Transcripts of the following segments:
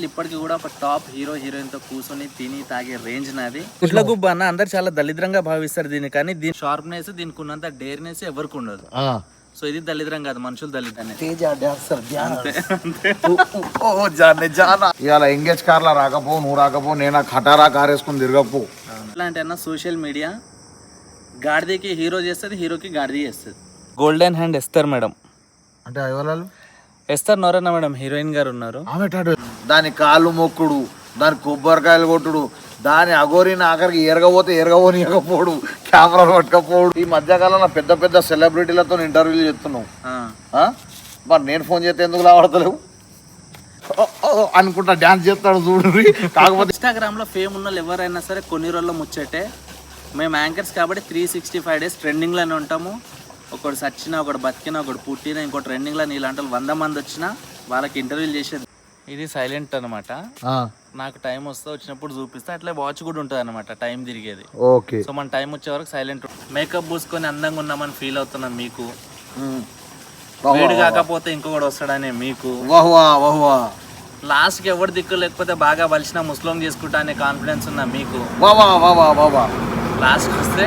ఇప్పటికి కూడా ఒక టాప్ హీరో హీరోయిన్తో కూర్చొని తిని తాగే రేంజ్ నాది. గుడ్ల గుబ్బ అన్న అందరు చాలా దళిద్రంగా భావిస్తారు దీన్ని కానీ దీని షార్ప్నెస్ దీనికి ఉన్నంత డేర్నెస్ ఎవరికి ఉండదు. సో ఇది దళిద్రం కాదు మనుషులు దళిద్రనే తేజ డాన్సర్ ఓ జానే జానా. ఇవాళ ఎంగేజ్ కార్లా రాకపో నువ్వు రాకపో నేను ఖటారా కార్ వేసుకుని తిరగపో ఇలాంటి అన్న సోషల్ మీడియా గాడిదకి హీరో చేస్తుంది హీరోకి గాడిది చేస్తుంది. గోల్డెన్ హ్యాండ్ ఎస్తారు మేడం. అంటే ఎస్తారు నోరన్న మేడం హీరోయిన్ గారు ఉన్నారు. ఆమె టాటూ. దాని కాళ్ళు మొక్కుడు దాని కొబ్బరికాయలు కొట్టుడు దాని అగోరిని ఆఖరికి ఎరగపోతే ఎరగబోనియకపోడు కెమెరాలు పట్టుకపోడు. ఈ మధ్యకాలంలో పెద్ద పెద్ద సెలబ్రిటీలతో ఇంటర్వ్యూలు చెప్తున్నావు? మరి నేను ఫోన్ చేస్తే ఎందుకు లావడతలేవు ఓ అనుకుంటా డాన్స్ చేస్తాడు చూడు. కాకపోతే ఇన్స్టాగ్రామ్లో ఫేమ్ ఉన్న ఎవరైనా సరే కొన్ని రోజుల్లో ముచ్చటే. మేము యాంకర్స్ కాబట్టి త్రీ సిక్స్టీ ఫైవ్ డేస్ ట్రెండింగ్లోనే ఉంటాము. ఒకడు సచ్చినా ఒకడు బతికినా ఒకడు పుట్టినా ఇంకో ట్రెండింగ్లో నీలాంటి వాళ్ళు వంద మంది వచ్చినా వాళ్ళకి ఇంటర్వ్యూలు చేసేది ఇది సైలెంట్ అనమాట నాకు టైం వస్తే వచ్చినప్పుడు చూపిస్తే అట్లే వాచ్ కూడా ఉంటుంది అనమాట టైం తిరిగేది. ఓకే. సో మన టైం వచ్చే వరకు సైలెంట్ మేకప్ పూసుకొని అందంగా ఉన్నామని ఫీల్ అవుతున్నాం మీకు. వేడి కాకపోతే ఇంకొకటి వస్తాడనే మీకు. వాహ్ లాస్ట్కి ఎవరు దిక్కు లేకపోతే బాగా బలిసిన ముస్లిం చేసుకుంటా అనే కాన్ఫిడెన్స్ ఉన్న మీకు. లాస్ట్ వస్తే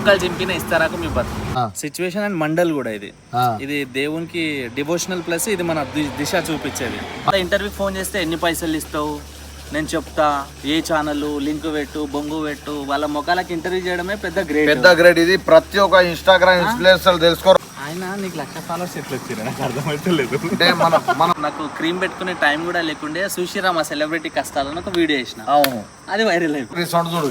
కుక్కలు చింపిన ఇస్తారాకు మీ బతు ఆ, సిచ్యువేషన్ అండ్ మండల్ కూడా ఇది. ఆ. ఇది దేవునికి డివోషనల్ ప్లస్ ఇది మన దిశ చూపించేది. ఇంటర్వ్యూ ఫోన్ చేస్తే ఎన్ని పైసలు ఇస్తావు? నేను చెప్తా. ఏ ఛానల్ లింక్ పెట్టు బొంగు పెట్టు. వాళ్ళ ముఖాలకు ఇంటర్వ్యూ చేయడమే పెద్ద గ్రేట్ పెద్ద గ్రేడ్ ఇది ప్రతి ఒక్క ఇన్స్టాగ్రామ్ ఇన్ఫ్లుయెన్సర్ తెలుసుకోరు. ఆయన నీకు లక్ష ఫాలోవర్స్ ఎట్లా వచ్చారు? నాకు అర్థమైతే లేదు. అంటే మన మన నాకు క్రీమ్ పెట్టుకునే టైం కూడా లేకుండే సుశీరా మా సెలబ్రిటీ కష్టాలను ఒక వీడియో చేసిన. అవును. అది వైరల్ అయిపోయింది చూడు.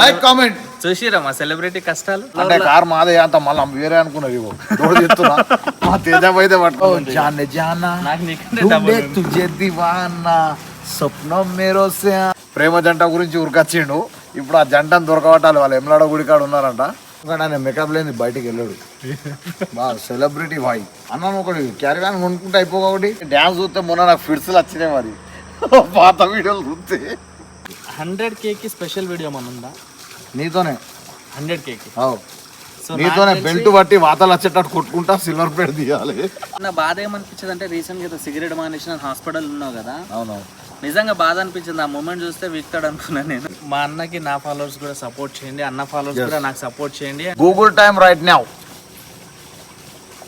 లైక్ కామెంట్ చూసిరా మా సెలబ్రిటీ కష్టాలు? అంటే కార్ మాదే అంత మళ్ళీ వేరే అనుకున్నారు ఇవో దోడు చెప్తున్నా మా తేజ పోయితే పట్టుకోండి జాన్నే జానా స్వప్నం మేరోసే ప్రేమ జంట గురించి ఉరికొచ్చిండు. ఇప్పుడు ఆ జంటను దొరకబట్టాలి వాళ్ళు. ఎమ్లాడ గుడి కాడ ఉన్నారంట. ఆయన మేకప్ లేని బయటికి వెళ్ళాడు. బాగా సెలబ్రిటీ వాయి. అన్నాను ఒకటి క్యారీ వ్యాన్ కొనుక్కుంటే అయిపోగా ఒకటి డ్యాన్స్ చూస్తే మొన్న నాకు ఫిట్స్ వచ్చినాయి మరి. పాత వీడియోలు చూస్తే. హండ్రెడ్ కేకి స్పెషల్ వీడియో మన ఉందా? నీతోనే. హండ్రెడ్ కేకి. సో నీతోనే బెల్ట్ పట్టి వాతలు వచ్చేటట్టు కొట్టుకుంటా సిల్వర్ ప్లేట్ తీయాలి. నా బాధ ఏమనిపించింది అంటే రీసెంట్గా సిగరెట్ మానేసిన హాస్పిటల్ ఉన్నావు కదా? అవునవును. నిజంగా బాధ అనిపించింది. ఆ మూమెంట్ చూస్తే వీక్తాడు అనుకున్నా నేను. మా అన్నకి నా ఫాలోవర్స్ కూడా సపోర్ట్ చేయండి. అన్న ఫాలోవర్స్ కూడా నాకు సపోర్ట్ చేయండి. Google time right now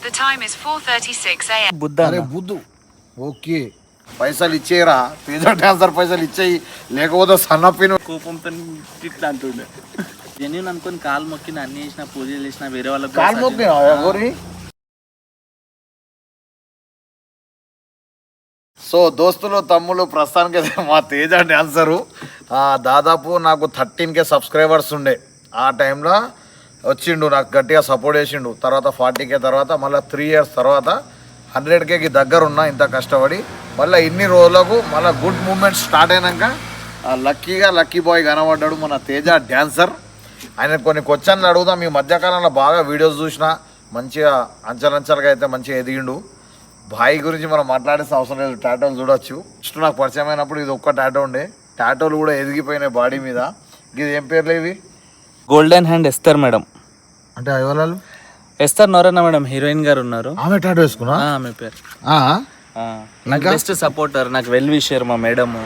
The time is 4:36 a.m. బుద్ధ అరే బుద్ధు. ఓకే. పైసలు ఇచ్చేయరా పిజ్జా డాన్సర్ పైసలు ఇచ్చేయి లేకపోతే సన్నపిన కోపంతో ఇట్లా అంటుండే. జెన్యున్ అనుకొని కాలు మొక్కిన అన్ని చేసిన పూజలు చేసిన వేరే వాళ్ళకి కాలు మొక్కిన ఎవరి సో దోస్తులు తమ్ముళ్ళు ప్రస్తుతానికి అయితే మా తేజ డాన్సరు. ఆ, దాదాపు నాకు థర్టీన్ కే సబ్స్క్రైబర్స్ ఉండే. ఆ టైంలో వచ్చిండు నాకు గట్టిగా సపోర్ట్ చేసిండు. తర్వాత ఫార్టీ కే తర్వాత మళ్ళీ త్రీ ఇయర్స్ తర్వాత హండ్రెడ్ కేకి దగ్గర ఉన్నా ఇంత కష్టపడి మళ్ళీ ఇన్ని రోజులకు మళ్ళీ గుడ్ మూమెంట్ స్టార్ట్ అయినాక లక్కీగా లక్కీ బాయ్ కనబడ్డాడు మన తేజ డాన్సర్. ఆయన కొన్ని క్వశ్చన్లు అడుగుదాం. ఈ మధ్యకాలంలో బాగా వీడియోస్ చూసిన మంచిగా అంచలంచలుగా అయితే మంచిగా ఎదిగిండు. బాయ్ గురించి మనం మాట్లాడాల్సిన అవసరం లేదు. టాటోలు చూడొచ్చు. ఫస్ట్ నాకు పరిచయం అయినప్పుడు ఇది ఒక్క టాటో ఉండే. టాటోలు కూడా ఎదిగిపోయినాయి బాడీ మీద. ఇది ఏం పేర్లు ఇవి? గోల్డెన్ హ్యాండ్ ఎస్తారు మేడం. అంటే ఎవరాలు ఎస్తారు నోరన్న మేడం హీరోయిన్ గారు ఉన్నారు ఆమె టాటో వేసుకున్నా? ఆ, ఆమె పేరు. ఆ, నాకు బెస్ట్ సపోర్టర్ నాకు వెల్ విషర్ మా మేడమ్.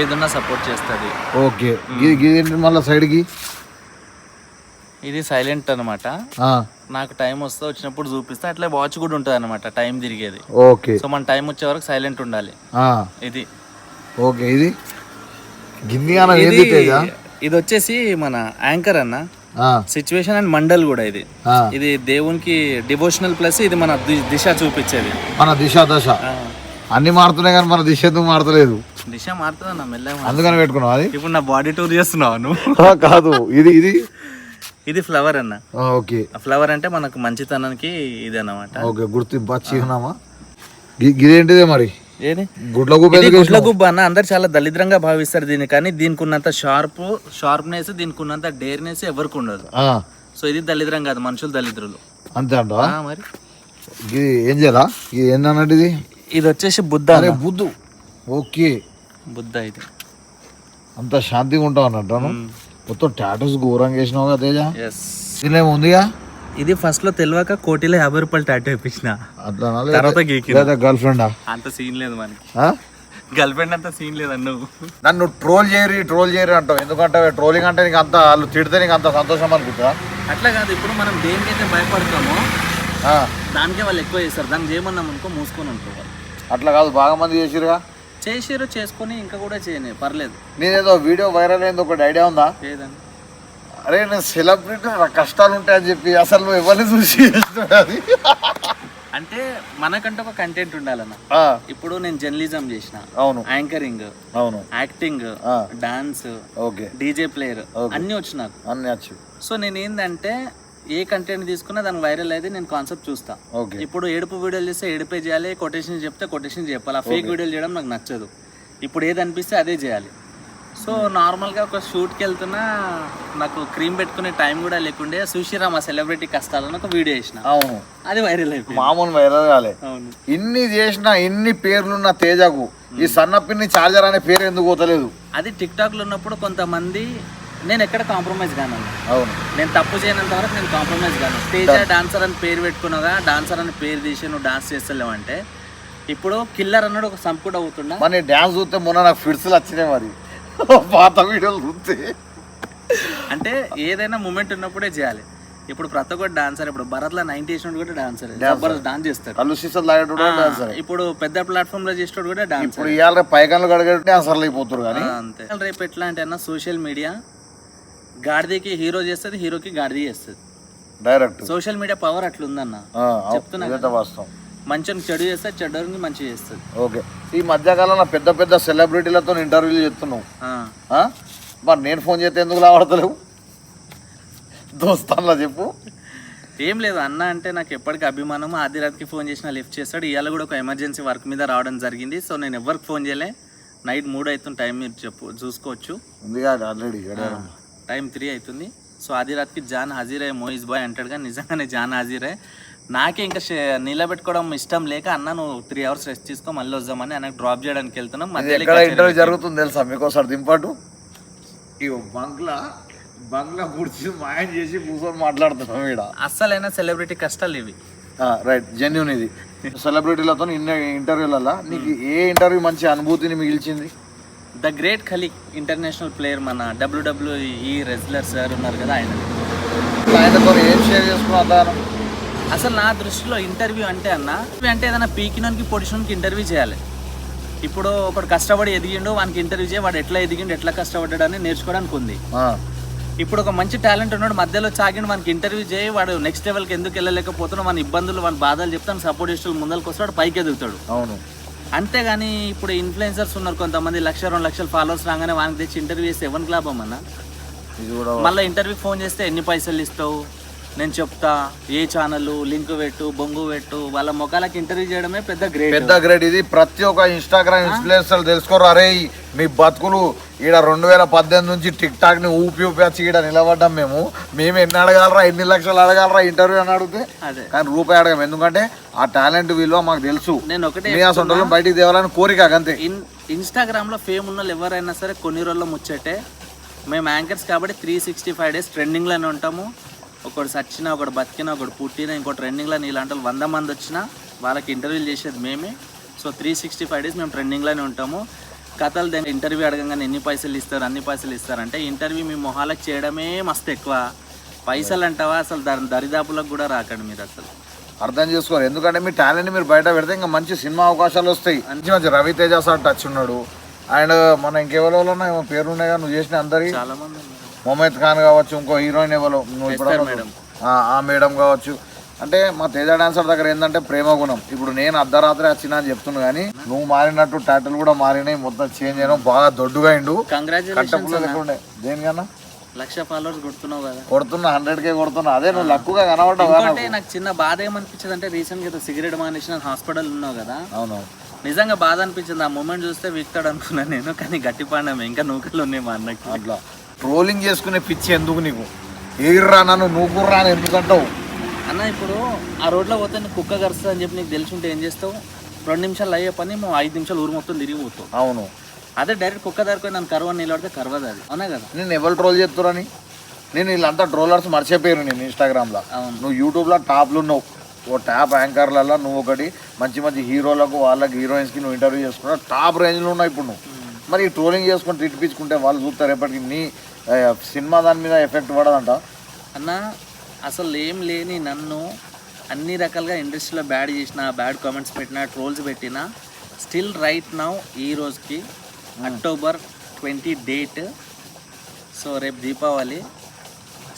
ఏదన్నా సపోర్ట్ చేస్తుంది. ఓకే. ఇది ఇది ఏంటి మళ్ళీ సైడ్కి ఇది సైలెంట్ అనమాట నాకు టైం వస్తే వచ్చినప్పుడు చూపిస్తే అట్లే వాచ్ కూడా ఉంటుంది అనమాట టైం తిరిగేది. ఓకే. సో మన టైం వచ్చే వరకు సైలెంట్ ఉండాలి. ఇది. ఓకే ఇది? గిన్ని అన్న ఇది ఏంది తేజ ఇది వచ్చేసి మన యాంకర్ అన్న. ఆ, సిచ్యువేషన్ అండ్ మండల్ కూడా ఇది. ఇది దేవునికి డివోషనల్ ప్లస్ ఇది మన దిశ చూపించేది. మన దిశ దశ. అన్ని మారుతున్నాయి కానీ మన దిశ ఎందుకు మారతలేదు? దిశ మారుతుందన్న మెల్లగా అందుకని పెట్టుకున్నావు అది? ఇప్పుడు నా బాడీ టూర్ చేస్తున్నావు నువ్వు? కాదు. ఇది ఇది? ఇది ఫ్లవర్ అన్న. ఓకే. ఫ్లవర్ అంటే మనకు మంచితనానికి ఇది అన్నమాట. ఓకే గుర్తింపు. చిహ్నమా? గిదేంటిదే మరి? ఏది? గుడ్ల గుబ్బ గుడ్ల గుబ్బ అన్న. అందరు చాలా దళిద్రంగా భావిస్తారు దీన్ని. కానీ దీనికి ఉన్నంత షార్ప్ షార్ప్నెస్ దీనికి ఉన్నంత డేర్నెస్ ఎవరికి ఉండదు. సో ఇది దళిద్రం కాదు మనుషులు దళిద్రులు. అంతే అంటవా? ఆ, మరి. ఇది ఏం చేయాలా? ఇది ఏందన్నట్టు ఇది? ఇది వచ్చేసి బుద్ధ. బుద్ధు. ఓకే. బుద్ధ ఇది అంత శాంతిగా ఉంటావు అన్నట్టు మొత్తం టాటూస్ ఘోరంగా వేసినావు కదా తేజ? ఎస్ ఇది ఫస్ట్లో తెలియక కోటిలో యాభై రూపాయలు టాటూ ఇప్పించిన తర్వాత గర్ల్ ఫ్రెండా అంత సీన్ లేదు మనకి. గర్ల్ ఫ్రెండ్ అంత సీన్ లేదు నువ్వు నన్ను ట్రోల్ చేయరు ట్రోల్ చేయరు అంటావు. ఎందుకంటే ట్రోలింగ్ అంటే నీకు అంత వాళ్ళు తిడితే నీకు అంత సంతోషం అనుకుంటా? అట్లా కాదు ఇప్పుడు మనం దేనికైతే భయపడతామో దానికే వాళ్ళు ఎక్కువ చేస్తారు. దాన్ని చేయమన్నాం అనుకో మూసుకొని అనుకోవాలి అట్లా కాదు బాగా మంది చేసిరుగా చేసిరు చేసుకొని ఇంకా కూడా చేయని పర్లేదు. నేనేదో వీడియో వైరల్ అయింది ఒకటి ఐడియా ఉందా? ఏదండి? అరే నేను సెలబ్రిటీ నా కష్టాలు ఉంటాయని చెప్పి అసలు నువ్వు ఎవరిని చూసి చేస్తున్నావు అది? అంటే మనకంటే ఒక కంటెంట్ ఉండాలన్న. ఆ, ఇప్పుడు నేను జర్నలిజం చేసిన. అవును. యాంకరింగ్ అవును. యాక్టింగ్ ఆ. Dance okay. DJ player Okay. అన్నీ వచ్చు నాకు. అన్ని వచ్చు. సో నేను ఏంటంటే ఏ కంటెంట్ తీసుకున్నా దాని వైరల్ అయితే నేను కాన్సెప్ట్ చూస్తా. ఓకే. ఇప్పుడు ఏడుపు వీడియోలు చేస్తే ఏడుపే చేయాలి కొటేషన్ చెప్తే కొటేషన్ చెప్పాలి. ఆ ఫేక్ వీడియోలు చేయడం నాకు నచ్చదు. ఇప్పుడు ఏది అనిపిస్తే అదే చేయాలి. సో నార్మల్గా ఒక షూట్కి వెళ్తున్నా నాకు క్రీమ్ పెట్టుకునే టైం కూడా లేకుండే సుశీరామ్ ఆ సెలబ్రిటీ కష్టాలను ఒక వీడియో వేసిన అవును. అది వైరల్ అయిపోయింది. మామూలు వైరల్ కాలే. అవును. ఇన్ని చేసిన ఇన్ని పేర్లున్న తేజకు ఈ సన్నపిన్ని చార్జర్ అనే పేరు ఎందుకు పోతలేదు? అది టిక్ టాక్లో ఉన్నప్పుడు కొంతమంది నేను ఎక్కడ కాంప్రమైజ్ కాను. అవును. నేను తప్పు చేయనంత వరకు నేను కాంప్రమైజ్ కాను. తేజ డాన్సర్ అని పేరు పెట్టుకున్నాగా డాన్సర్ అని పేరు తీసి నువ్వు డాన్స్ చేస్తలేవు అంటే ఇప్పుడు కిల్లర్ అన్నాడు ఒక సంపుడు అవుతుండా? మరి డ్యాన్స్ చూస్తే మొన్న నాకు ఫిడ్స్లు వచ్చినాయి మరి. పాత వీడియోలు అంటే ఏదైనా మూమెంట్ ఉన్నప్పుడే చేయాలి. ఇప్పుడు ప్రతి ఒక్కటి డాన్సర్ ఇప్పుడు భరత్లో నైన్టీ చేసినోడు కూడా డాన్సర్ జబర్దస్త్ డాన్స్ చేస్తాడు. కళ్ళు సీసాలు తాగేటోడు డాన్సర్ ఇప్పుడు పెద్ద ప్లాట్ఫామ్లో చేసేటోడు కూడా డాన్స్ ఇప్పుడు ఇవాళ పైకన్లు డాన్సర్లు అయిపోతారు కానీ. అంతే. రేపు ఎట్లా అంటే అన్న సోషల్ మీడియా గాడిదకి హీరో చేస్తుంది హీరోకి గాడిద చేస్తుంది. డైరెక్ట్ సోషల్ మీడియా పవర్ అట్లా ఉందన్న చెప్తున్నా వాస్తవం. మంచిని చెడు చేస్తే చెడ్డని మంచి చేస్తుంది. ఓకే. ఈ మధ్యకాలంలో పెద్ద పెద్ద సెలబ్రిటీలతో ఇంటర్వ్యూలు ఆ. ఆ? మరి నేను ఫోన్ చేస్తే ఎందుకు లావడతలేవు దోస్తాన్లా చెప్పు. ఏం లేదు అన్న అంటే నాకు ఎప్పటికీ అభిమానం. ఆది రాత్రికి ఫోన్ చేసిన లిఫ్ట్ చేస్తాడు. ఇవాళ కూడా ఒక ఎమర్జెన్సీ వర్క్ మీద రావడం జరిగింది. సో నేను ఎవరికి ఫోన్ చేయలే. నైట్ మూడు అవుతుంది టైం మీరు చెప్పు చూసుకోవచ్చు. ఆల్రెడీ టైం త్రీ అవుతుంది. సో ఆది రాత్రికి జాన్ హాజీరే మోయిస్ బాయ్ అంటాడు కానీ నిజంగానే జాన్ హాజీరే. నాకే ఇంకా నిలబెట్టుకోవడం ఇష్టం లేక అన్న నువ్వు త్రీ అవర్స్ రెస్ట్ తీసుకో మళ్ళీ వద్దామని ఆయనకు డ్రాప్ చేయడానికి వెళ్తున్నాం. మధ్యలో ఇంటర్వ్యూ జరుగుతుంది తెలుసా మీకు ఒకసారి దింపాటు ఇగో బంగ్లా బంగ్లా కూర్చి మాయం చేసి కూర్చొని మాట్లాడుతున్నాం ఈడ. అస్సలైన సెలబ్రిటీ కష్టాలు ఇవి. రైట్ జెన్యున్ ఇది. సెలబ్రిటీలతో ఇన్న ఇంటర్వ్యూలలో నీకు ఏ ఇంటర్వ్యూ మంచి అనుభూతిని మిగిల్చింది? The great Khali international player మన డబ్ల్యూడబ్ల్యూఈ రెజ్లర్ సార్ ఉన్నారు కదా ఆయన. ఆయనతో ఏం షేర్ చేసుకున్నా దానం అసలు నా దృష్టిలో ఇంటర్వ్యూ అంటే అన్న అంటే ఏదైనా పీకినోనికి పొడిషన్కి ఇంటర్వ్యూ చేయాలి. ఇప్పుడు ఒకడు కష్టపడి ఎదిగిండు వానికి ఇంటర్వ్యూ చేయ వాడు ఎట్లా ఎదిగిండు ఎట్లా కష్టపడ్డాడు అని నేర్చుకోవడానికి ఉంది. ఇప్పుడు ఒక మంచి టాలెంట్ ఉన్నాడు మధ్యలో చాగిండు మనకి ఇంటర్వ్యూ చేయి వాడు నెక్స్ట్ లెవెల్కి ఎందుకు వెళ్ళలేకపోతున్నాడు మన ఇబ్బందులు మన బాధలు చెప్తాను సపోర్ట్ చేస్తూ ముందరికి వస్తాడు పైకి ఎదుగుతాడు. అవును. అంతేగాని ఇప్పుడు ఇన్ఫ్లుయెన్సర్స్ ఉన్నారు కొంతమంది లక్ష రెండు లక్షల ఫాలోవర్స్ రాగానే వానికి తెచ్చి ఇంటర్వ్యూ చేస్తే ఎవరికి లాభం అన్న? మళ్ళీ ఇంటర్వ్యూకి ఫోన్ చేస్తే ఎన్ని పైసలు ఇస్తావు? నేను చెప్తా ఏ ఛానల్ లింక్ పెట్టు బొంగు పెట్టు వాళ్ళ ముఖాలకి ఇంటర్వ్యూ చేయడమే పెద్ద గ్రేట్ పెద్ద గ్రేడ్ ఇది. ప్రతి ఒక్క ఇన్స్టాగ్రామ్ ఇన్ఫ్లుయెన్సర్ తెలుసుకోరు అరే మీ బతుకులు ఈడ రెండు వేల పద్దెనిమిది నుంచి టిక్ టాక్ని ఊపి ఊపి వచ్చి ఈడ నిలబడ్డాం మేము. మేము ఎన్ని అడగాలరా ఎన్ని లక్షలు అడగాలరా ఇంటర్వ్యూ అని అడిగితే అదే. కానీ రూపాయి అడగం. ఎందుకంటే ఆ టాలెంట్ విలువ మాకు తెలుసు. నేను ఒకటే అసలు బయటికి తేవాలని కోరిక అంతే. ఇన్ ఇన్స్టాగ్రామ్లో ఫేమ్ ఉన్న వాళ్ళు ఎవరైనా సరే కొన్ని రోజుల్లో ముచ్చటే. మేము యాంకర్స్ కాబట్టి త్రీ సిక్స్టీ ఫైవ్ డేస్ ట్రెండింగ్లోనే ఉంటాము. ఒకడు సచ్చినా ఒకడు బతికినా ఒకడు పుట్టినా ఇంకో ట్రెండింగ్లో ఇలాంటి వాళ్ళు వంద మంది వచ్చినా వాళ్ళకి ఇంటర్వ్యూలు చేసేది మేమే. So three sixty five days మేము ట్రెండింగ్లోనే ఉంటాము. కథలు దాని ఇంటర్వ్యూ అడగంగానే ఎన్ని పైసలు ఇస్తారు అన్ని పైసలు ఇస్తారంటే ఇంటర్వ్యూ మీ మొహాలకు చేయడమే మస్తు ఎక్కువ. పైసలు అంటావా? అసలు దాని దరిదాపులకు కూడా రాకండి మీరు అసలు. అర్థం చేసుకోరు ఎందుకంటే మీ టాలెంట్ మీరు బయట పెడితే ఇంకా మంచి సినిమా అవకాశాలు వస్తాయి. మంచి మంచి రవితేజ సార్ టచ్ ఉన్నాడు. అండ్ మన ఇంకెవరో ఏమో పేరు ఉన్నాయి నువ్వు చేసిన అందరి చాలా మంది. మొహమ్మద్ ఖాన్ కావచ్చు ఇంకో హీరోయిన్ ఎవరో నువ్వు ఇప్పుడు. ఆ, మేడం కావచ్చు. అంటే మా తేజ డాన్సర్ దగ్గర ఏంటంటే ప్రేమ గుణం. ఇప్పుడు నేను అర్ధరాత్రి వచ్చినా అని చెప్తున్నా కానీ నువ్వు మారినట్టు టాటలు కూడా మారినాయి మొత్తం చేంజ్ అయినా బాగా దొడ్డుగా ఉండే దేనికన్నా? లక్ష ఫాలోవర్స్ కొడుతున్నావు కదా. కొడుతున్నా హండ్రెడ్ కే కొడుతున్నా. అదే నువ్వు లక్కుగా కనబడ్డావు ఇంకోటి నాకు. చిన్న బాధ ఏమనిపించింది అంటే రీసెంట్గా సిగరెట్ మానేసిన హాస్పిటల్ ఉన్నావు కదా. అవును నిజంగా బాధ అనిపించింది. ఆ మూమెంట్ చూస్తే వీక్తాడు అనుకున్నాను నేను కానీ గట్టి పాడమే ఇంకా నూకలు ఉన్నాయి మా అన్నకి. అట్లా. ట్రోలింగ్ చేసుకునే పిచ్చి ఎందుకు నీకు? ఎగిర్రా నన్ను నూకుర్రా అని ఎందుకంటావు? అన్న ఇప్పుడు ఆ రోడ్లో పోతే నీకు కుక్క కరుస్తుంది అని చెప్పి నీకు తెలిసి ఉంటే ఏం చేస్తావు? రెండు నిమిషాలు అయ్యే పని మేము ఐదు నిమిషాలు ఊరు మొత్తం తిరిగి పోతావు అవును. అదే డైరెక్ట్ కుక్క దగ్గర నన్ను కరువు అని నిలబడితే కరవదు అది. అవునా కదా? నేను ఎవరు ట్రోల్ చేస్తురని నేను వీళ్ళంతా ట్రోలర్స్ మర్చిపోయారు నేను ఇన్స్టాగ్రామ్లో అవును. నువ్వు యూట్యూబ్లో టాప్లు ఉన్నావు. ఓ ట్యాప్ యాంకర్లలో నువ్వు ఒకటి మంచి మంచి హీరోలకు వాళ్ళకి హీరోయిన్స్కి నువ్వు ఇంటర్వ్యూ చేసుకున్నావు. టాప్ రేంజ్లో ఉన్నావు ఇప్పుడు నువ్వు. మరి ట్రోలింగ్ చేసుకొని తిట్టిపించుకుంటే వాళ్ళు చూస్తారు ఎప్పటికీ. నీ సినిమా దాని మీద ఎఫెక్ట్ పడదంట. అన్న అసలు ఏం లేని నన్ను అన్ని రకాలుగా ఇండస్ట్రీలో బ్యాడ్ చేసిన బ్యాడ్ కామెంట్స్ పెట్టిన ట్రోల్స్ పెట్టిన స్టిల్ రైట్ నౌ ఈ రోజుకి అక్టోబర్ ట్వంటీ డేట్. సో రేపు దీపావళి.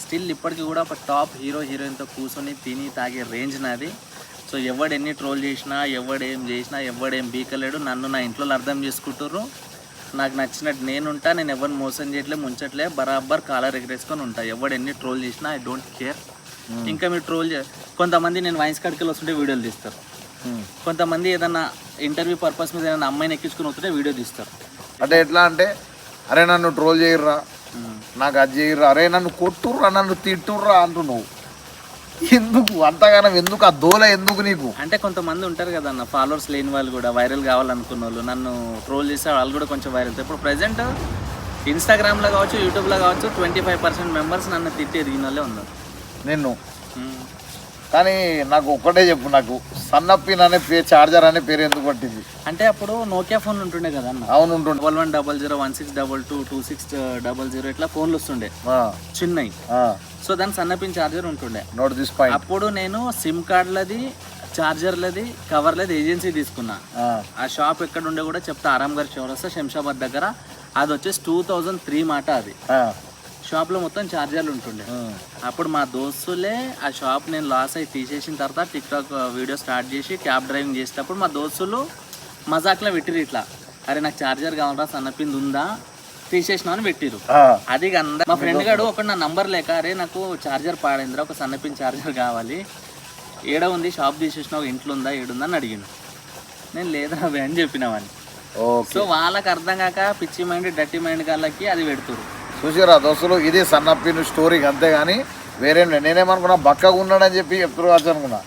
స్టిల్ ఇప్పటికి కూడా ఒక టాప్ హీరో హీరోయిన్తో కూర్చొని తిని తాగే రేంజ్ నాది. సో ఎవడు ఎన్ని ట్రోల్ చేసినా ఎవడేం చేసినా ఎవడేం బీకలేడు నన్ను నా ఇంట్లో అర్థం చేసుకుంటారు నాకు నచ్చినట్టు నేను ఉంటా నేను ఎవరిని మోసం చేయట్లే ముంచట్లే బరాబర్ కాలర్ ఎగరేసుకొని ఉంటా. ఎవడు ఎన్ని ట్రోల్ చేసినా ఐ డోంట్ కేర్. ఇంకా మీరు ట్రోల్ చే కొంతమంది నేను వాయిస్ కడికలు వస్తుంటే వీడియోలు తీస్తారు. కొంతమంది ఏదన్నా ఇంటర్వ్యూ పర్పస్ మీద ఏదైనా అమ్మాయిని ఎక్కించుకుని వస్తుంటే వీడియో తీస్తారు. అంటే ఎట్లా అంటే అరే నన్ను ట్రోల్ చేయర్రా. నాకు అది చేయర్రా. అరే నన్ను కొట్టుర్రా నన్ను తిట్టుర్రా అంటున్నావు. ఎందుకు? అంతగానం ఎందుకు? ఆ దోల ఎందుకు నీకు? అంటే కొంతమంది ఉంటారు కదా అన్న ఫాలోవర్స్ లేని వాళ్ళు కూడా వైరల్ కావాలనుకున్న వాళ్ళు. నన్ను ట్రోల్ చేసే వాళ్ళు కూడా కొంచెం వైరల్ ఇప్పుడు ప్రజెంట్ ఇన్స్టాగ్రామ్లో కావచ్చు యూట్యూబ్లో కావచ్చు ట్వంటీ ఫైవ్ పర్సెంట్ మెంబర్స్ నన్ను తిట్టి ఎదిగిన వాళ్ళే ఉన్నారు. నిన్ను? మ్మ్. కానీ నాకు ఒక్కటే చెప్పు నాకు సన్నప్పిన్ అనే పేరు చార్జర్ అనే పేరు ఎందుకు పట్టింది? అంటే అప్పుడు నోకియా ఫోన్ ఉంటుండే కదా అన్న. అవును ఉంటుండే. Double one double zero one six double two two six double zero ఇట్లా ఫోన్లు వస్తుండే. చిన్నవి సో దాని సన్నపిన్ ఛార్జర్ ఉంటుండే. నోట్ దిస్ పాయింట్ అప్పుడు నేను సిమ్ కార్డ్లది చార్జర్లది కవర్లది ఏజెన్సీ తీసుకున్నా. ఆ, షాప్ ఎక్కడ ఉండే కూడా చెప్తా. ఆరామ్ గారి చౌరస్తా శంషాబాద్ దగ్గర. అది వచ్చేసి టూ థౌజండ్ త్రీ మాట అది. షాప్లో మొత్తం ఛార్జర్లు ఉంటుండే. అప్పుడు మా దోస్తులే ఆ షాప్ నేను లాస్ అయి తీసేసిన తర్వాత టిక్ టాక్ వీడియో స్టార్ట్ చేసి క్యాబ్ డ్రైవింగ్ చేసేటప్పుడు మా దోస్తులు మజాక్లో పెట్టిరు ఇట్లా. అరే నాకు ఛార్జర్ కావాలరా సన్నపింది ఉందా? తీసేసిన అని పెట్టిరు అది అందరు మా ఫ్రెండ్ గాడు ఒక నా నంబర్ లేక అరే నాకు ఛార్జర్ పాడైందిరా ఒక సన్నపిన్ ఛార్జర్ కావాలి. ఏడ ఉంది? షాప్ తీసేసిన ఒక ఇంట్లో ఉందా? ఏడుందా? అని అడిగిండు. నేను లేదా అవి అని చెప్పినవని ఓకే. సో వాళ్ళకి అర్థం కాక పిచ్చి మైండ్ డట్టి మైండ్ గాళ్ళకి అది పెడుతురు చూసిరా దోస్తులు ఇది సన్నప్పిన్ స్టోరీ అంతేగాని వేరేం లేదు నేనేమనుకున్నా బక్కగా ఉన్నాడని చెప్పి చెప్తున్నారు కావచ్చు అనుకున్నా.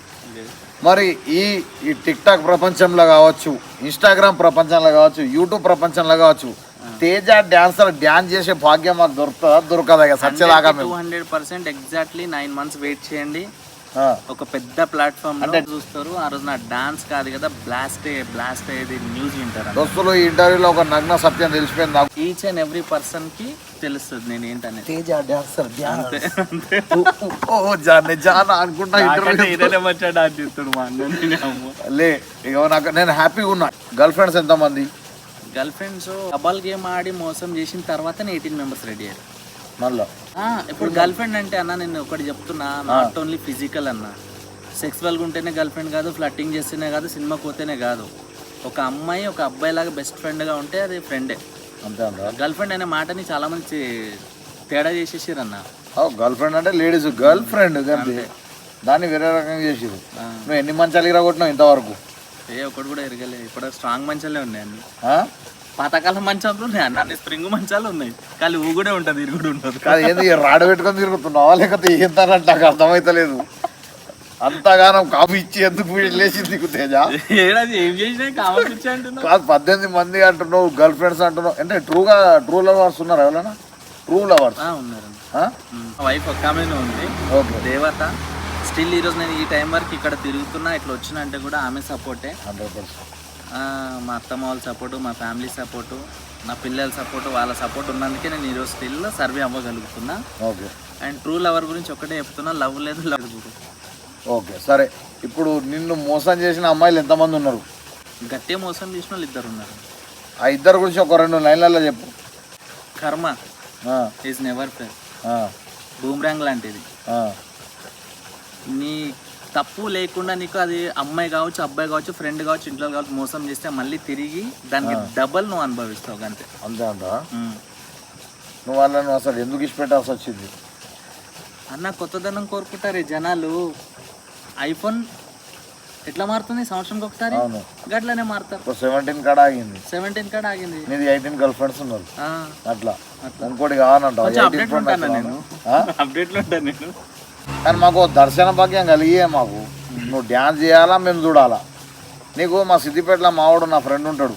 మరి ఈ ఈ టిక్ టాక్ ప్రపంచంలో కావచ్చు ఇన్స్టాగ్రామ్ ప్రపంచంలో కావచ్చు యూట్యూబ్ ప్రపంచంలో కావచ్చు తేజ డాన్సర్ డాన్స్ చేసే భాగ్యం మాకు దొరుకుతుందా? దొరకదా మేము. Hundred percent exactly nine months wait చేయండి. ఒక పెద్ద ప్లాట్ఫామ్ చూస్తారు. ఆ రోజు నా డాన్స్ కాదు కదా బ్లాస్ట్ బ్లాస్ట్ అయ్యేది న్యూస్ వింటారు దోస్తులు ఈ ఇంటర్వ్యూలో ఒక నగ్న సత్యం తెలిసిపోయింది నాకు. ఈచ్ అండ్ ఎవ్రీ పర్సన్కి తెలుస్తుంది నేను తేజ డాన్సర్ ఓ జానే జానా అనుకుంటా ఇంటర్వ్యూ లే. ఇక నాకు నేను హ్యాపీగా ఉన్నా. గర్ల్ ఫ్రెండ్స్ ఎంతమంది? గర్ల్ ఫ్రెండ్స్ డబల్ గేమ్ ఆడి మోసం చేసిన తర్వాతనే ఎయిటీన్ మెంబర్స్ రెడీ అయ్యారు ఇప్పుడు గర్ల్ ఫ్రెండ్ అంటే అన్న నేను ఒకటి చెప్తున్నా నాట్ ఓన్లీ ఫిజికల్ అన్న. సెక్సువల్గా ఉంటేనే గర్ల్ ఫ్రెండ్ కాదు ఫ్లట్టింగ్ చేస్తేనే కాదు సినిమా పోతేనే కాదు. ఒక అమ్మాయి ఒక అబ్బాయి లాగా బెస్ట్ ఫ్రెండ్గా ఉంటే అది ఫ్రెండే గర్ల్ ఫ్రెండ్ అనే మాటని చాలా మంది తేడా చేసేసారు అన్న. గర్ల్ ఫ్రెండ్ అంటే లేడీస్ గర్ల్ ఫ్రెండ్ దాన్ని వేరే రకంగా చేసిరు. నువ్వు ఎన్ని మంచాలు ఇరగొట్టినావు ఇంతవరకు? ఏ ఒకటి కూడా ఎరగలే. ఇప్పుడు స్ట్రాంగ్ మంచాలే ఉన్నాయి అన్ని ఆ? పాతకాలం మంచాలు ఉన్నాయి అన్న స్ప్రింగ్ మంచాలు ఉన్నాయి. కానీ ఊ కూడా ఉంటుంది ఇరు కూడా ఉంటుంది. కాదు ఏంది ఈ రాడ పెట్టుకొని తిరుగుతున్నావా? లేకపోతే ఏంటన్నట్టు నాకు అర్థమైతలేదు. అంతగానం కాపు ఇచ్చి ఎందుకు నీకు తేజ? ఏడాది ఏం చేసినా కావచ్చు అంటున్నావు. కాదు పద్దెనిమిది మంది అంటున్నావు గర్ల్ ఫ్రెండ్స్ అంటున్నావు. అంటే ట్రూగా ట్రూ లవర్స్ ఉన్నారు ఎవరైనా? ట్రూ లవర్స్ ఆ, ఉన్నారండి. వైఫ్ ఒక్క ఆమెనే ఉంది. ఓకే. దేవత. స్టిల్ ఈరోజు నేను ఈ టైం వరకు ఇక్కడ తిరుగుతున్నా ఇట్లా వచ్చిన అంటే కూడా ఆమె సపోర్టే హండ్రెడ్ పర్సెంట్. మా అత్తమ్మ వాళ్ళ సపోర్టు మా ఫ్యామిలీ సపోర్టు నా పిల్లల సపోర్టు వాళ్ళ సపోర్ట్ ఉన్నందుకే నేను ఈరోజు స్టిల్ సర్వే అవ్వగలుగుతున్నా. ఓకే. అండ్ ట్రూ లవర్ గురించి ఒకటే చెప్తున్నా లవ్ లేదు లవ్ ఓకే సరే. ఇప్పుడు నిన్ను మోసం చేసిన అమ్మాయిలు ఎంతమంది ఉన్నారు? గట్టిగా మోసం చేసిన వాళ్ళు ఇద్దరు ఉన్నారు. ఆ ఇద్దరు గురించి ఒక రెండు లైన్లలో చెప్పు. కర్మ ఈజ్ నెవర్ ఫెయిల్ బూమ్రాంగ్ లాంటిది. నీ తప్పు లేకుండా నీకు అది అమ్మాయి కావచ్చు అబ్బాయి కావచ్చు ఫ్రెండ్ కావచ్చు ఇంట్లో కావచ్చు మోసం చేస్తే మళ్ళీ తిరిగి దానికి డబల్ నువ్వు అనుభవిస్తావు అంతే. అంతే అంట. నువ్వు వాళ్ళను అసలు ఎందుకు ఇష్టపెట్టాల్సి వచ్చింది? అన్న కొత్తదనం కోరుకుంటారు జనాలు. ఐఫోన్ ఎట్లా మారుతుంది? సంవత్సరంకి ఒకసారి? గట్లనే మారుతారు సెవెంటీన్ కాడ ఆగింది. సెవెంటీన్ కాడ ఆగింది. నీది ఎయిటీన్ గర్ల్ ఫ్రెండ్స్ ఉన్నారు ఆ, అట్లా. ఇంకోటి కావాలంట అప్డేట్ ఉంటాను నేను? అప్డేట్లో ఉంటాను నేను? కానీ మాకు దర్శన భాగ్యం కలిగే మాకు. నువ్వు డ్యాన్స్ చేయాలా మేము చూడాలా. నీకు మా సిద్దిపేటలో మావాడు నా ఫ్రెండ్ ఉంటాడు.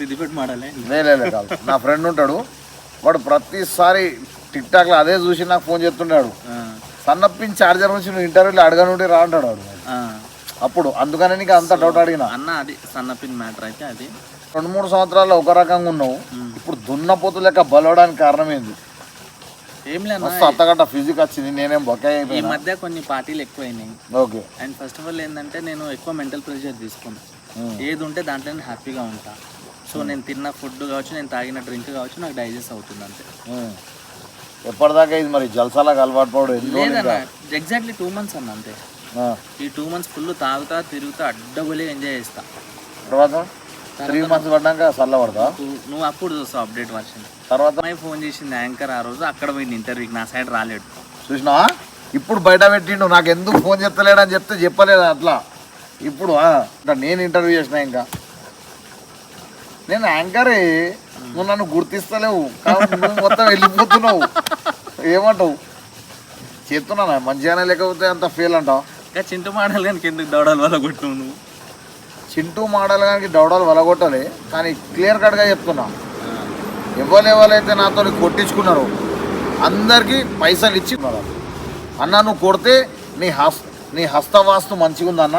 సిద్దిపేట మాడలే? కాదు. నా ఫ్రెండ్ ఉంటాడు. వాడు ప్రతిసారి టిక్ టాక్లో అదే చూసి నాకు ఫోన్ చేస్తున్నాడు సన్నప్పిన చార్జర్ నుంచి నువ్వు ఇంటర్వ్యూలో అడగనుంటే రా అంటాడు వాడు. అప్పుడు అందుకనే నీకు అంత డౌట్ అడిగిన. అన్న అది సన్నపిన్ మ్యాటర్ అయితే అది. రెండు మూడు సంవత్సరాల్లో ఒక రకంగా ఉన్నావు. ఇప్పుడు దున్నపోతు లెక్క బలవడానికి కారణం ఏంది? మస్తు అత్తగట్ట ఫిజిక్ వచ్చింది నేనేం బొక్క ఈ అయిపోయినా మధ్య కొన్ని పార్టీలు ఎక్కువైనాయి. Okay. And first of all ఏంటంటే నేను ఎక్కువ మెంటల్ ప్రెషర్ తీసుకున్నా. ఏది ఉంటే దాంట్లో నేను హ్యాపీగా ఉంటా. సో నేను తిన్న ఫుడ్ కావచ్చు నేను తాగిన డ్రింక్ కావచ్చు నాకు డైజెస్ట్ అవుతుంది అంతే. ఉమ్. ఎప్పటిదాకా ఇది మరి జల్సాలకు అలవాటు పడు ఎన్ని రోజులు లేదన్న ఇంకా? ఎగ్జాక్ట్లీ టూ మంత్స్ అన్న అంతే. ఆ. ఈ టూ మంత్స్ ఫుల్ తాగుతా తిరుగుతా అడ్డగోలే ఎంజాయ్ చేస్తా. తర్వాత? త్రీ మంత్స్ పడ్డాక చల్ల పడతా. నువ్వు- అప్పుడు చూస్తావు అప్డేట్ వర్షన్. తర్వాత? ఫోన్ చేసింది యాంకర్ ఆ రోజు అక్కడ పోయింది ఇంటర్వ్యూకి నా సైడ్ రాలేడు. చూసినావా ఇప్పుడు బయట పెట్టిండు నాకు ఎందుకు ఫోన్ చెప్తలేడని చెప్తే చెప్పలేదు అట్లా. ఇప్పుడు నేను ఇంటర్వ్యూ చేసిన ఇంకా. నేను యాంకరే నువ్వు నన్ను గుర్తిస్తలేవు. కాబట్టి నువ్వు మొత్తం వెళ్ళిపోతున్నావు. ఏమంటావు? చెప్తున్నానా మంచిగానే లేకపోతే అంత ఫెయిల్ అంటావు? ఇంకా చింటు మాటలు కానీ కిందకి దౌడాల వల్ల కొట్టినావు నువ్వు? చింటూ మోడల్ కానీ దౌడలు వలగొట్టాలి కానీ క్లియర్ కట్గా చెప్తున్నా. ఎవరు ఎవరైతే నాతో కొట్టించుకున్నారో అందరికీ పైసలు ఇచ్చి అన్న నువ్వు కొడితే నీ హస్ నీ హస్తవాస్తు మంచిగా ఉందన్న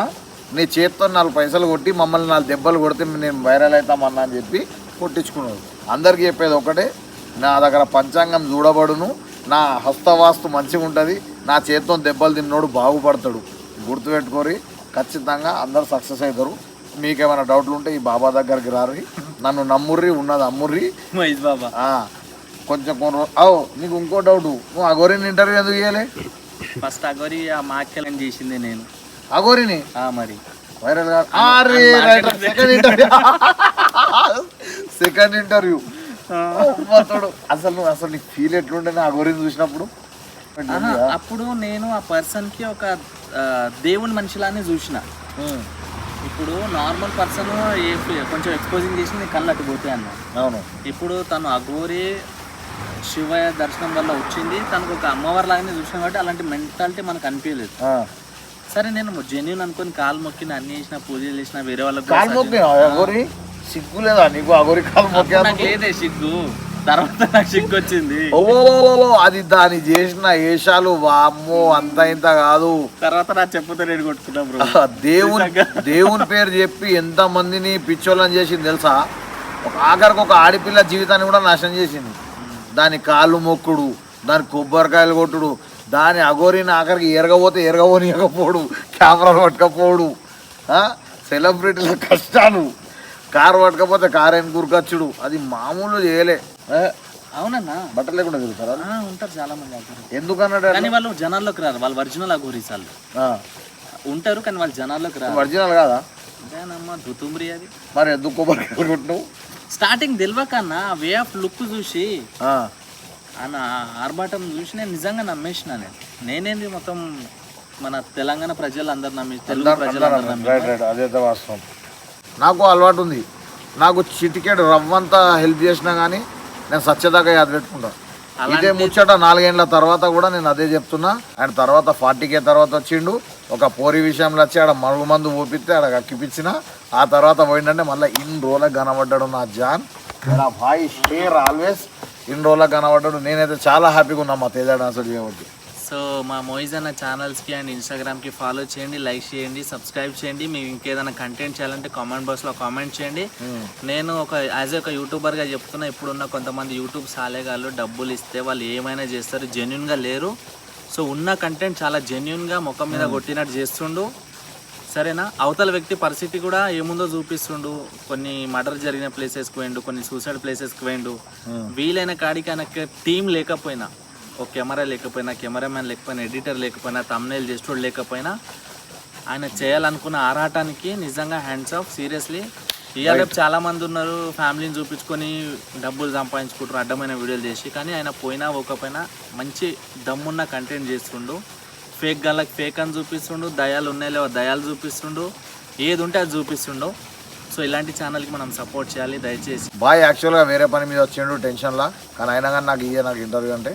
నీ చేతితో నాలుగు పైసలు కొట్టి మమ్మల్ని నాలుగు దెబ్బలు కొడితే నేను వైరల్ అవుతామన్నా అని చెప్పి కొట్టించుకున్నారు. అందరికీ చెప్పేది ఒకటే నా దగ్గర పంచాంగం చూడబడును నా హస్తవాస్తు మంచిగా ఉంటుంది నా చేతితో దెబ్బలు తిన్నోడు బాగుపడతాడు. గుర్తుపెట్టుకోరి ఖచ్చితంగా అందరు సక్సెస్ అవుతారు. మీకేమైనా డౌట్లు ఉంటే ఈ బాబా దగ్గరికి రారి. నన్ను నమ్ముర్రి ఉన్నది అమ్ముర్రి. మహేష్ బాబా. ఆ, కొంచెం కొన్ని అవు నీకు ఇంకో డౌట్ నువ్వు అగోరిని ఇంటర్వ్యూ ఎందుకు చేయలే ఫస్ట్ అగోరి ఆ మాక్యలని చేసింది నేను. అగోరిని ఆ మరి. Viral second interview second interview అసలు నువ్వు అసలు నీకు ఫీల్ ఎట్లుండే నా అగోరిని చూసినప్పుడు? అప్పుడు నేను ఆ పర్సన్కి ఒక దేవుని మనిషిలానే చూసిన. ఇప్పుడు నార్మల్ పర్సన్ కొంచెం ఎక్స్పోజింగ్ చేసి నీ కళ్ళు అటు పోతాయి అన్న అవును. ఇప్పుడు తను అఘోరి శివయ్య దర్శనం వల్ల వచ్చింది. తనకు ఒక అమ్మవారి లాగానే చూసిన కాబట్టి అలాంటి మెంటాలిటీ మనకు అనిపించలేదు. సరే నేను జెన్యున్ అనుకొని కాలు మొక్కిన అన్ని చేసిన పూజలు చేసిన వేరే వాళ్ళకి కాలు సిగ్గు లేదా నీకు? అగోరి కాలు మొక్కే నాకు లేదే సిగ్గు. తర్వాత నాకు సిగ్గు వచ్చింది ఓ అది దాని చేసిన వేషాలు వామ్మో అంత ఇంత కాదు. తర్వాత నా చెప్పుతో నేను కొట్టుకున్నా బ్రో. దేవుని దేవుని పేరు చెప్పి ఎంత మందిని పిచ్చోళ్ళని చేసింది తెలుసా? ఒక ఆఖరికి ఒక ఆడపిల్ల జీవితాన్ని కూడా నాశనం చేసింది. దాని కాళ్ళు మొక్కుడు దాని కొబ్బరికాయలు కొట్టుడు దాని అగోరిని ఆఖరికి ఎరగపోతే ఎరగబోనియకపోడు కెమెరాలు పట్టుకపోడు? సెలబ్రిటీల కష్టాలు. కారు పట్టకపోతే కారు వెనక గురికొచ్చుడు అది మామూలు చేయలే? అవునన్నా. బట్టలు లేకుండా తిరుగుతారా? ఉంటారు చాలా మంది అఘోరి ఎందుకన్నాడు కానీ వాళ్ళు జనాల్లోకి రారు. వాళ్ళు ఒరిజినల్ అఘోరీస్ వాళ్ళు ఉంటారు కానీ వాళ్ళు జనాల్లోకి రారు. ఒరిజినల్ కాదా? అదేనమ్మా దుతుంబ్రి అది. మరి ఎందుకు కొబ్బరికాయలు కొట్టినావు? స్టార్టింగ్ తెలియకన్నా వే ఆఫ్ లుక్ చూసి. ఆయన ఆర్భాటం చూసి నేను నిజంగా నమ్మేసిన నేను. నేనేంది మొత్తం మన తెలంగాణ ప్రజలు అందరు నమ్మి? తెలుగు ప్రజలు అదైతే వాస్తవం. నాకు అలవాటు ఉంది. నాకు చిటికెడు రవ్వంతా హెల్ప్ చేసినా కానీ నేను సత్యదాకా యాద పెట్టుకుంటా. ఇదే ముచ్చట నాలుగేళ్ళ తర్వాత కూడా నేను అదే చెప్తున్నా. ఆయన తర్వాత ఫార్టీకే తర్వాత వచ్చిండు. ఒక పోరి విషయంలో వచ్చి ఆడ మరుగు మందు ఊపిస్తే ఆడ అక్కిపించిన ఆ తర్వాత పోయిందంటే మళ్ళీ ఇన్ని రోజులకు కనబడ్డాడు నా జాన్. నా భాయ్ షేర్ ఆల్వేస్ ఇన్ని రోజులకు కనబడ్డాడు నేనైతే చాలా హ్యాపీగా ఉన్నా మా తేజ డాన్సర్ చేయబట్టి సో మా మోయిజ్ అన్న ఛానల్స్కి అండ్ ఇన్స్టాగ్రామ్కి ఫాలో చేయండి లైక్ చేయండి సబ్స్క్రైబ్ చేయండి. మీకు ఇంకేదైనా కంటెంట్ చేయాలంటే కామెంట్ బాక్స్లో కామెంట్ చేయండి. నేను ఒక యాజ్ ఒక యూట్యూబర్గా చెప్తున్నా ఇప్పుడున్న కొంతమంది యూట్యూబ్ సాలేగాళ్ళు డబ్బులు ఇస్తే వాళ్ళు ఏమైనా చేస్తారు జెన్యున్గా లేరు. సో ఉన్న కంటెంట్ చాలా జెన్యున్గా ముఖం మీద కొట్టినట్టు చేస్తుండు. సరేనా? అవతల వ్యక్తి పరిస్థితి కూడా ఏముందో చూపిస్తుండు. కొన్ని మర్డర్ జరిగిన ప్లేసెస్కి పోయిండు కొన్ని సూసైడ్ ప్లేసెస్కి పోయిండు. వీలైన కాడికి ఆయనకి టీం లేకపోయినా ఒక కెమెరా లేకపోయినా కెమెరామ్యాన్ లేకపోయినా ఎడిటర్ లేకపోయినా తమ్నేల్ చేసేటోడు లేకపోయినా ఆయన చేయాలనుకున్న ఆరాటానికి నిజంగా హ్యాండ్స్ ఆఫ్ సీరియస్లీ ఇవాళ చాలా మంది ఉన్నారు ఫ్యామిలీని చూపించుకొని డబ్బులు సంపాదించుకుంటారు అడ్డమైన వీడియోలు చేసి కానీ ఆయన పోయినా పోకపోయినా మంచి దమ్మున్న కంటెంట్ చేస్తుండు. ఫేక్ గళ్ళకి ఫేక్ అని చూపిస్తుండు దయాలు ఉన్నాయి లేవో దయాలు చూపిస్తుండు ఏది ఉంటే అది చూపిస్తుండు. సో ఇలాంటి ఛానల్కి మనం సపోర్ట్ చేయాలి దయచేసి. బాయ్ యాక్చువల్గా వేరే పని మీద వచ్చిండు టెన్షన్లా కానీ అయినా కానీ నాకు ఇయ్యే నాకు ఇంటర్వ్యూ అంటే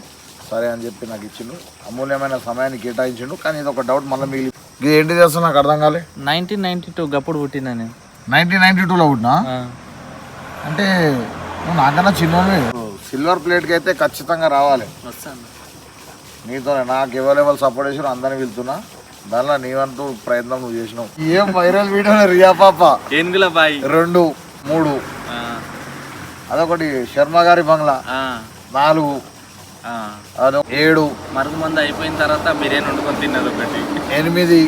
సరే అని చెప్పి నాకు ఇచ్చిండు. అమూల్యమైన సమయాన్ని కేటాయించిండు. కానీ ఇది ఒక డౌట్ మళ్ళీ మిగిలి ఇది ఏంటి చేస్తా నాకు అర్థం కాలే? నైన్టీన్ నైన్టీ టూ గప్పుడు పుట్టినా నేను. నైన్టీన్ నైన్టీ టూలో పుట్టినా? అంటే నువ్వు నాకన్నా చిన్నోనే సిల్వర్ ప్లేట్కి అయితే ఖచ్చితంగా రావాలి. నీతో నాకు అవైలబుల్ సపోర్ట్ చేసిన అందరిని వెళ్తున్నా దానిలో నీవంటూ ప్రయత్నం నువ్వు చేసినావు. ఏం వైరల్ వీడియో రియా పాప? బాయ్? రెండు మూడు. ఆ, అదొకటి శర్మ గారి బంగ్లా. ఆ, నాలుగు. ఏడు మరుగు మంది అయిపోయిన తర్వాత బిర్యానీ వండుకొని తిన్నది ఒకటి. ఎనిమిది.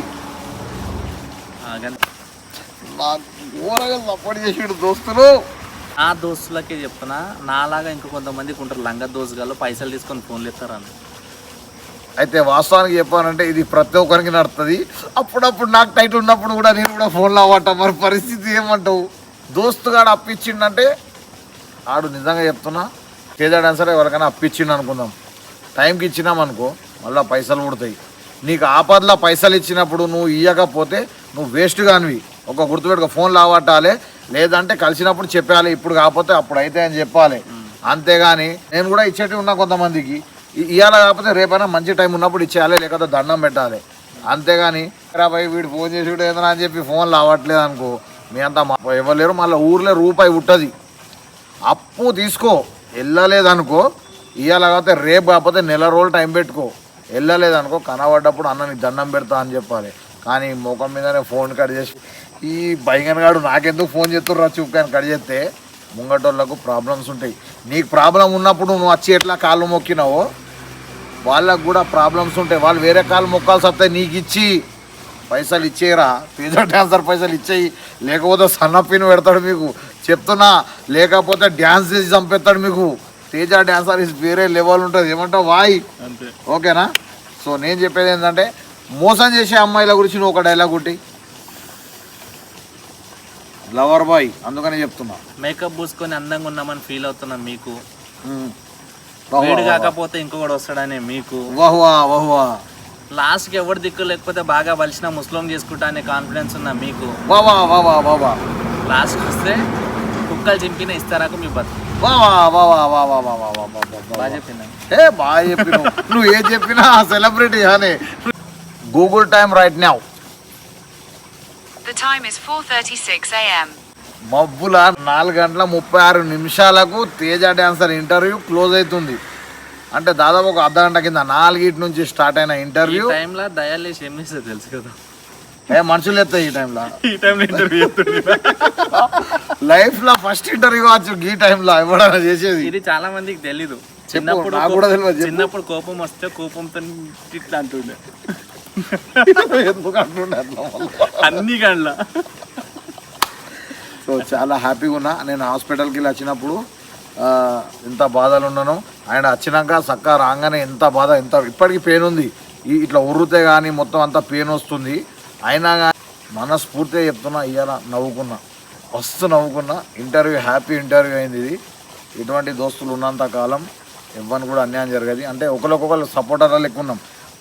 ఘోరంగా సపోర్ట్ చేసిండు దోస్తులు. ఆ దోస్తులకే చెప్తున్నా నాలాగా ఇంకా కొంతమందికి ఉంటారు లంగ దోస్తుగాళ్ళు పైసలు తీసుకొని ఫోన్లు ఇస్తారని అయితే వాస్తవానికి చెప్పానంటే ఇది ప్రతి ఒక్కరికి నడుతుంది అప్పుడప్పుడు నాకు టైట్ ఉన్నప్పుడు కూడా నేను కూడా ఫోన్లో అవ్వట మరి పరిస్థితి ఏమంటావు? దోస్తుగాడు అప్పిచ్చిండంటే ఆడు నిజంగా చెప్తున్నా తేజ డాన్సర్ ఎవరికైనా అప్పిచ్చిండు అనుకుందాం. టైంకి ఇచ్చినాం అనుకో మళ్ళీ పైసలు పుడతాయి. నీకు ఆపదలో పైసలు ఇచ్చినప్పుడు నువ్వు ఇయ్యకపోతే నువ్వు వేస్ట్ కానివి. ఒక గుర్తుపెట్టుకో ఫోన్ లావట్టాలి లేదంటే కలిసినప్పుడు చెప్పాలి ఇప్పుడు కాకపోతే అప్పుడు అయితే అని చెప్పాలి. అంతేగాని నేను కూడా ఇచ్చేటివి ఉన్నా కొంతమందికి. ఇవాళ కాకపోతే రేపైనా మంచి టైం ఉన్నప్పుడు ఇచ్చేయాలి లేకపోతే దండం పెట్టాలి. అంతేగాని రాబాయ్ వీడు ఫోన్ చేసి వీడు ఏదైనా అని చెప్పి ఫోన్ లావట్లేదు అనుకో మీ అంతా మా- ఇవ్వలేరు మళ్ళీ ఊర్లో రూపాయి ఉంటుంది అప్పు తీసుకో. వెళ్ళలేదనుకో ఇవాళ కాకపోతే రేపు కాకపోతే నెల రోజులు టైం పెట్టుకో. వెళ్ళలేదనుకో కనబడ్డప్పుడు అన్న నీకు దండం పెడతా అని చెప్పాలి. కానీ ముఖం మీదనే ఫోన్ కట్ చేసి ఈ బైగన్ గాడు నాకెందుకు ఫోన్ చేస్తుర్రా చూపుకాని కట్ చేస్తే ముంగటోళ్ళకు ప్రాబ్లమ్స్ ఉంటాయి. నీకు ప్రాబ్లం ఉన్నప్పుడు నువ్వు వచ్చి ఎట్లా కాళ్ళు మొక్కినావో వాళ్ళకు కూడా ప్రాబ్లమ్స్ ఉంటాయి. వాళ్ళు వేరే కాళ్ళు మొక్కాల్సి వస్తాయి నీకు ఇచ్చి పైసలు ఇచ్చేయరా? పేద డాన్సర్ పైసలు ఇచ్చేయి. లేకపోతే సన్నపిన్ పెడతాడు మీకు. చెప్తున్నా లేకపోతే డ్యాన్స్ చేసి చంపేస్తాడు మీకు. తేజ డాన్సర్ ఇస్ వేరే లెవెల్ ఉంటుంది. ఏమంటావు? వాయ్. ఓకేనా? సో నేను చెప్పేది ఏంటంటే మోసం చేసే అమ్మాయిల గురించి నువ్వు ఒక డైలాగ్ ఒకటి లవర్ బాయ్ అందుకని చెప్తున్నా. మేకప్ పూసుకొని అందంగా ఉన్నామని ఫీల్ అవుతున్నాం మీకు. వీడు కాకపోతే ఇంకొకటి వస్తాడనే మీకు. వహువా వహువా లాస్ట్కి ఎవరు దిక్కు లేకపోతే బాగా బలిసిన ముస్లిం చేసుకుంటా అనే కాన్ఫిడెన్స్ ఉన్న మీకు. లాస్ట్ వస్తే కుక్కలు చింపిన ఇస్తారాకు మీ బతుకు వావా వావా వావా వావా వావా బాగా చెప్పిందా ఏ బాగా చెప్పినావు నువ్వు ఏం చెప్పినా సెలబ్రిటీ అని Google time right now The time is 4:36 a.m. మబ్బుల నాలుగు గంటల ముప్పై ఆరు నిమిషాలకు తేజ డాన్సర్ ఇంటర్వ్యూ క్లోజ్ అవుతుంది అంటే దాదాపు ఒక అర్ధ గంట కింద నాలుగిటి నుంచి స్టార్ట్ అయిన ఈ ఇంటర్వ్యూ టైంలో దయాలేసి ఏం తెలుసు కదా ఏ మనుషులు ఎత్తాయి ఈ టైంలో ఈ టైంలో ఇంటర్వ్యూ చెప్తుంది లైఫ్లో ఫస్ట్ ఇంటర్వ్యూ కావచ్చు ఈ టైంలో ఎవడైనా చేసేది. ఇది చాలా మందికి తెలీదు. చిన్నప్పుడు నాకు కూడా తెలియదు, చెప్పు. చిన్నప్పుడు కోపం వస్తే కోపంతో ఇట్లా అంటుండే. ఎందుకు అంటుండే? అన్ని గంటల సో చాలా హ్యాపీగా ఉన్నా. నేను హాస్పిటల్కి వెళ్ళి వచ్చినప్పుడు ఆ, ఎంత బాధలు ఉన్నానో. ఆయన వచ్చినాక చక్కగా రాగానే ఎంత బాధ ఎంత ఇప్పటికీ పెయిన్ ఉంది. ఈ ఇట్లా ఉర్రితే కానీ మొత్తం అంతా పెయిన్ వస్తుంది. అయినా కానీ మనస్ఫూర్తిగా చెప్తున్నా ఇవాళ నవ్వుకున్నా. మస్తు నవ్వుకున్నా. ఇంటర్వ్యూ హ్యాపీ ఇంటర్వ్యూ అయింది ఇది. ఇటువంటి దోస్తులు ఉన్నంత కాలం ఎవరిని కూడా అన్యాయం జరగదు. అంటే ఒకరికొకరు సపోర్టర్ లెక్కున్నాం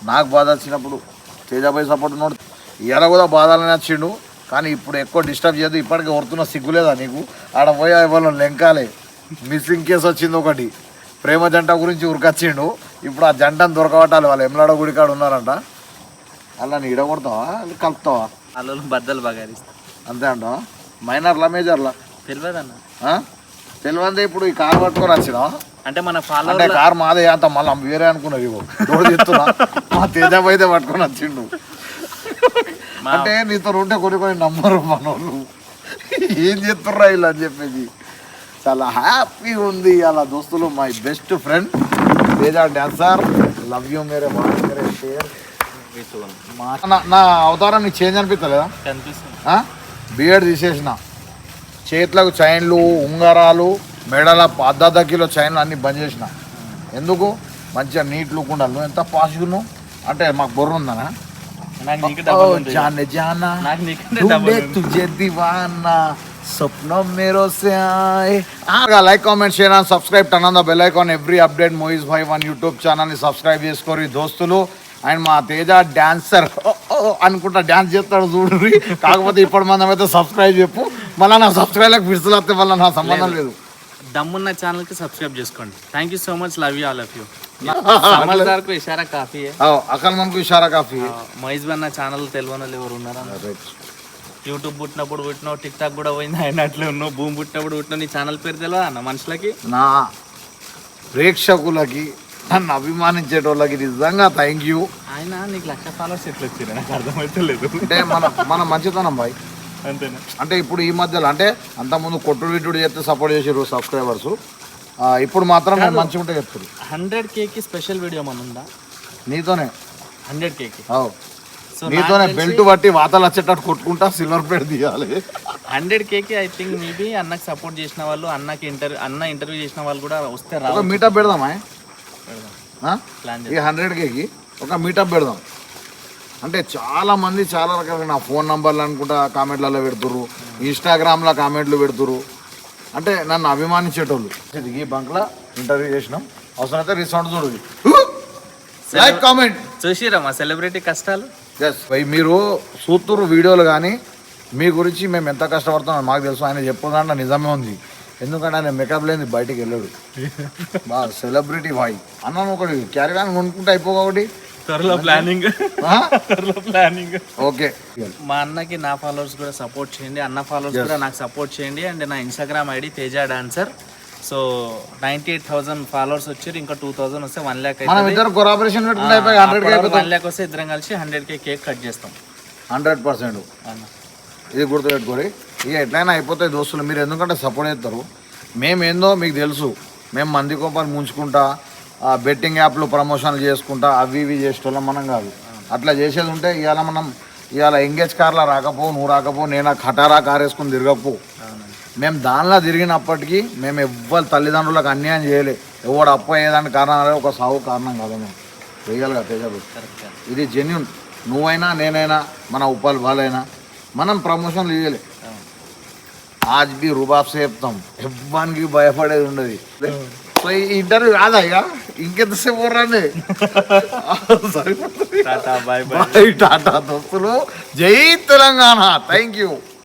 నాకు బాధ వచ్చినప్పుడు తేజాబాయ్ సపోర్ట్ ఉన్నాడు ఇవాళ కూడా బాధలని వచ్చిండు. కానీ ఇప్పుడు ఎక్కువ డిస్టర్బ్ చేయదు ఇప్పటికే వరుతున్న సిగ్గులేదా నీకు? ఆడ పోయా ఇవాళ లెంకాలే. మిస్సింగ్ కేసు వచ్చింది ఒకటి. ప్రేమ జంట గురించి ఉరికొచ్చిండు. ఇప్పుడు ఆ జంటను దొరకబట్టాలి వాళ్ళు. ఎమ్లాడ గుడికాడు ఉన్నారంట. అలా నీ ఇడగొడతావా కలుపుతావా? అల్లు బద్దలు బగారిస్తా అంతే అంటావా? మైనర్లా మేజర్లా? తెలియదు అన్న ఆ? తెలియందే ఇప్పుడు ఈ కార్ పట్టుకొని వచ్చినావా అంటే మన అంటే ఫాలోవర్ కార్ మాదే అంత మళ్ళీ వేరే అనుకున్నారు ఇగో. చెప్తున్నా మా తేజాబ్ అయితే పట్టుకొని వచ్చిండు. అంటే నీతో ఉంటే కొన్ని కొన్ని నమ్మరు మనోళ్ళు. ఏం చేస్తుర్రా ఇలా అని చెప్పేసి. చాలా హ్యాపీగా ఉంది అలా దోస్తులు my best friend Teja dancer. Love you మేరే బాగా మేరే షేర్. నా అవతారం నీకు చేంజ్ అనిపిస్తలేదా? బియర్డ్ తీసేసిన. చేతులకు చైన్లు ఉంగరాలు మెడల అర్ధ కిలో చైన్లు అన్ని బంద్ చేసిన. ఎందుకు? మంచిగా నీట్ లుక్ ఉండాలి నువ్వు ఎంత పాసిటివ్ నువ్వు అంటే మాకు బొర్ర ఉందనా? Like comment share subscribe. Turn on the bell icon. Every update movies by one YouTube ఛానల్ని సబ్స్క్రైబ్ చేసుకోరు దోస్తులు. ఆయన మా తేజ డాన్సర్. అనుకుంటా డాన్స్ చేస్తాడు చూడండి కాకపోతే ఇప్పుడు మనం అయితే సబ్స్క్రైబ్ చెప్పు. మళ్ళీ నా సబ్స్క్రైబ్లకు విడుదల వస్తే మళ్ళీ నా సంబంధం లేదు. దమ్మున్న ఛానల్కి సబ్స్క్రైబ్ చేసుకోండి. Thank you so much love you all of you को इशारा काफी है अकल मन को इशारा काफी है మహేష్ ఛానల్ తెలియని వాళ్ళు ఎవరు ఉన్నారా? యూట్యూబ్ పుట్టినప్పుడు పుట్టినావు టిక్ టాక్ కూడా పోయింది. ఆయన అట్లే ఉన్నావు భూమి పుట్టినప్పుడు పుట్టినావు నీ ఛానల్ పేరు తెలియదా అన్న మనుషులకి? నా ప్రేక్షకులకి నన్ను అభిమానించేటోళ్ళకి నిజంగా థ్యాంక్ యూ ఆయన నీకు లక్ష ఫాలోవర్స్ ఎట్లా వచ్చారు నాకు అర్థమైతే లేదు అంటే మన మన మంచితనం బాయ్ అంతేనా? అంటే ఇప్పుడు ఈ మధ్యలో అంటే అంతకుముందు కొట్టుడు విట్టుడు చేస్తే సపోర్ట్ చేసారు సబ్స్క్రైబర్స్ ఇప్పుడు మాత్రం నేను మంచిగా ఉంటే చెప్తారు హండ్రెడ్ కేకి స్పెషల్ వీడియో మన ఉందా? నీతోనే. హండ్రెడ్ కేకి అవు. సో నీతోనే బెల్ట్ బట్టి వాతలు వచ్చేటట్టు కొట్టుకుంటా సిల్వర్ ప్లేట్ తీయాలి. హండ్రెడ్ కేకి ఐ థింక్ మేబీ అన్నకి సపోర్ట్ చేసిన వాళ్ళు అన్నకి ఇంటర్వ్యూ అన్న ఇంటర్వ్యూ చేసిన వాళ్ళు కూడా వస్తే రావు మీటప్ పెడదామా? ఈ హండ్రెడ్ కేకి ఒక మీటప్ పెడదాం. అంటే చాలా మంది చాలా రకాల నా ఫోన్ నంబర్లు అనుకుంటా కామెంట్లలో పెడుతుర్రు ఇన్స్టాగ్రామ్లో కామెంట్లు పెడుతుర్రు. అంటే నన్ను అభిమానించేటోళ్ళు. ఈ బంక్లో ఇంటర్వ్యూ చేసినాం. అవసరమైతే రీసౌండ్ చూడు. లైక్ కామెంట్ చూసిరా మా సెలబ్రిటీ కష్టాలు? ఎస్ మీరు చూస్తుర్రు వీడియోలు కానీ మీ గురించి మేము ఎంత కష్టపడుతున్నాం మాకు తెలుసు. ఆయన చెప్పకుండా నిజమే ఉంది. ఎందుకంటే ఆయన మేకప్ లేని బయటికి వెళ్ళాడు. బా సెలబ్రిటీ బాయ్ అన్నాను ఒకటి క్యారీ వ్యాన్ కొనుక్కుంటే అయిపోగా ఒకటి త్వరలో ప్లానింగ్ ఆ? త్వరలో ప్లానింగ్ ఓకే. మా అన్నకి నా ఫాలోవర్స్ కూడా సపోర్ట్ చేయండి. అన్న ఫాలోవర్స్ కూడా నాకు సపోర్ట్ చేయండి. అండ్ నా Instagram ID Teja dancer so ninety eight thousand followers వచ్చారు. ఇంకా టూ థౌసండ్ వస్తే వన్ ల్యాక్ అయిపోతాం వన్ ల్యాక్ వస్తే ఇద్దరం కలిసి హండ్రెడ్ కే కేక్ కట్ చేస్తాం. హండ్రెడ్ పర్సెంట్ అన్న. ఇది గుర్తుపెట్టుకోరి. ఇక ఎట్లయినా అయిపోతాయి దోస్తులు మీరు ఎందుకంటే సపోర్ట్ చేస్తారు? మేమేందో మీకు తెలుసు మేము మంది కోపాలు ముంచుకుంటా ఆ బెట్టింగ్ యాప్లు ప్రమోషన్లు చేసుకుంటా అవి ఇవి చేసేటోళ్ళం మనం కాదు. అట్లా చేసేది ఉంటే ఇవాళ మనం ఇవాళ ఎంగేజ్ కార్లో రాకపో నువ్వు రాకపో నేను ఆ ఖటారా కార్ వేసుకుని తిరగపో మేము దానిలో తిరిగినప్పటికీ మేము ఎవ్వరు తల్లిదండ్రులకు అన్యాయం చేయలే. ఎవడు అప్పు అయ్యేదానికి కారణం ఒక సాగు కారణం కాదు మేము వేయగలగా తేజాబు ఇది జెన్యున్ నువ్వైనా నేనైనా మన ఉపాల్ వాళ్ళైనా మనం ప్రమోషన్లు ఇవ్వలే ఆజ్ బి రుబాబ్ చెప్తాం ఎవ్వరికి భయపడేది ఉండదు సో ఈ ఇంటర్వ్యూ కాదా ఇక ఇంకెంతసేపు రండి సరిపోతుంది బాయ్ టాటా దోస్తులు జై తెలంగాణ థ్యాంక్ యూ